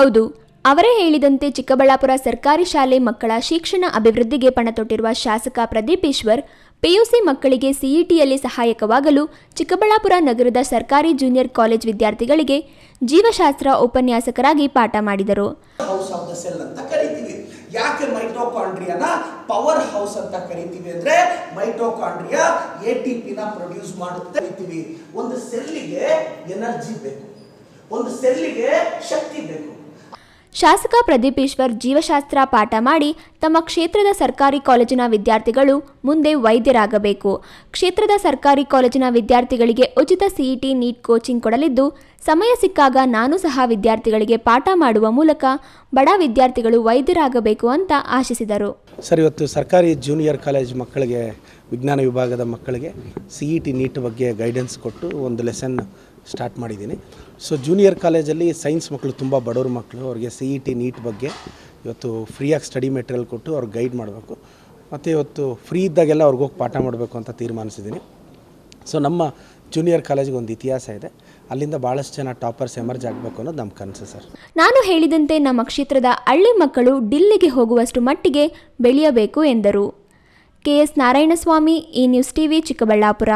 ಹೌದು. ಅವರೇ ಹೇಳಿದಂತೆ ಚಿಕ್ಕಬಳ್ಳಾಪುರ ಸರ್ಕಾರಿ ಶಾಲೆ ಮಕ್ಕಳ ಶಿಕ್ಷಣ ಅಭಿವೃದ್ಧಿಗೆ ಪಣ ತೊಟ್ಟಿರುವ ಶಾಸಕ ಪ್ರದೀಪ್ ಈಶ್ವರ್, ಪಿಯುಸಿ ಮಕ್ಕಳಿಗೆ ಸಿಇಟಿಯಲ್ಲಿ ಸಹಾಯಕವಾಗಲು ಚಿಕ್ಕಬಳ್ಳಾಪುರ ನಗರದ ಸರ್ಕಾರಿ ಜೂನಿಯರ್ ಕಾಲೇಜ್ ವಿದ್ಯಾರ್ಥಿಗಳಿಗೆ ಜೀವಶಾಸ್ತ್ರ ಉಪನ್ಯಾಸಕರಾಗಿ ಪಾಠ ಮಾಡಿದರು. ಯಾಕೆ ಮೈಟೋಕಾಂಡ್ರಿಯಾನ ಪವರ್ ಹೌಸ್ ಅಂತ ಕರಿತೀವಿ ಅಂದ್ರೆ ಮೈಟೋಕಾಂಡ್ರಿಯಾ ಎ ಟಿ ಪಿನ ಪ್ರೊಡ್ಯೂಸ್ ಮಾಡುತ್ತೆ ಒಂದು ಸೆಲ್ಲಿಗೆ ಎನರ್ಜಿ ಬೇಕು. ಒಂದು ಸೆಲ್ಲಿಗೆ ಶಕ್ತಿ ಬೇಕು. ಶಾಸಕ ಪ್ರದೀಪೇಶ್ವರ್ ಜೀವಶಾಸ್ತ್ರ ಪಾಠ ಮಾಡಿ ತಮ್ಮ ಕ್ಷೇತ್ರದ ಸರ್ಕಾರಿ ಕಾಲೇಜಿನ ವಿದ್ಯಾರ್ಥಿಗಳು ಮುಂದೆ ವೈದ್ಯರಾಗಬೇಕು. ಕ್ಷೇತ್ರದ ಸರ್ಕಾರಿ ಕಾಲೇಜಿನ ವಿದ್ಯಾರ್ಥಿಗಳಿಗೆ ಉಚಿತ ಸಿಇಟಿ ನೀಟ್ ಕೋಚಿಂಗ್ ಕೊಡಲಿದ್ದು, ಸಮಯ ಸಿಕ್ಕಾಗ ನಾನು ಸಹ ವಿದ್ಯಾರ್ಥಿಗಳಿಗೆ ಪಾಠ ಮಾಡುವ ಮೂಲಕ ಬಡ ವಿದ್ಯಾರ್ಥಿಗಳು ವೈದ್ಯರಾಗಬೇಕು ಅಂತ ಆಶಿಸಿದರು. ಸರ್, ಇವತ್ತು ಸರ್ಕಾರಿ ಜೂನಿಯರ್ ಕಾಲೇಜ್ ಮಕ್ಕಳಿಗೆ, ವಿಜ್ಞಾನ ವಿಭಾಗದ ಮಕ್ಕಳಿಗೆ ಸಿಇಟಿ ಟಿ ನೀಟ್ ಬಗ್ಗೆ ಗೈಡೆನ್ಸ್ ಕೊಟ್ಟು ಒಂದು ಲೆಸನ್ ಸ್ಟಾರ್ಟ್ ಮಾಡಿದ್ದೀನಿ. ಸೊ ಜೂನಿಯರ್ ಕಾಲೇಜಲ್ಲಿ ಸೈನ್ಸ್ ಮಕ್ಕಳು ತುಂಬ ಬಡವ್ರ ಮಕ್ಕಳು ಅವ್ರಿಗೆ ಸಿ ಇ ಟಿ ನೀಟ್ ಬಗ್ಗೆ ಇವತ್ತು ಫ್ರೀಯಾಗಿ ಸ್ಟಡಿ ಮೆಟೀರಿಯಲ್ ಕೊಟ್ಟು ಅವ್ರಿಗೆ ಗೈಡ್ ಮಾಡಬೇಕು. ಮತ್ತು ಇವತ್ತು ಫ್ರೀ ಇದ್ದಾಗೆಲ್ಲ ಅವ್ರಿಗೆ ಹೋಗಿ ಪಾಠ ಮಾಡಬೇಕು ಅಂತ ತೀರ್ಮಾನಿಸಿದ್ದೀನಿ. ಸೊ ನಮ್ಮ ಜೂನಿಯರ್ ಕಾಲೇಜಿಗೆ ಒಂದು ಇತಿಹಾಸ ಇದೆ. ಅಲ್ಲಿಂದ ಭಾಳಷ್ಟು ಜನ ಟಾಪರ್ಸ್ ಎಮರ್ಜ್ ಆಗಬೇಕು ಅನ್ನೋದು ನಮ್ಮ ಕನಸು ಸರ್. ನಾನು ಹೇಳಿದಂತೆ ನಮ್ಮ ಕ್ಷೇತ್ರದ ಹಳ್ಳಿ ಮಕ್ಕಳು ಡಿಲ್ಲಿಗೆ ಹೋಗುವಷ್ಟು ಮಟ್ಟಿಗೆ ಬೆಳೆಯಬೇಕು ಎಂದರು. ಕೆ ಎಸ್ ನಾರಾಯಣಸ್ವಾಮಿ, ಈ ನ್ಯೂಸ್ ಟಿವಿ ಚಿಕ್ಕಬಳ್ಳಾಪುರ.